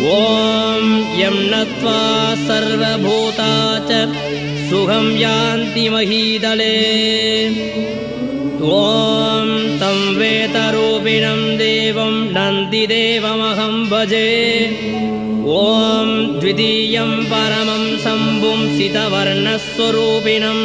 ॐ यं नत्वा सर्वभूता च सुखं यान्ति महीदले। ॐ तं वेतरूपिणं देवं नन्दिदेवमहं भजे। ॐ द्वितीयं परमं शम्भुं सितवर्णस्वरूपिणम्।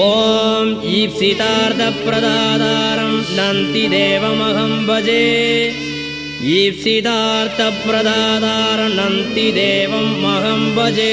ॐ ईप्सितार्थप्रदातारं नन्तिदेवमहं भजे ईप्सितार्थप्रदातारं नन्तिदेवम् अहं भजे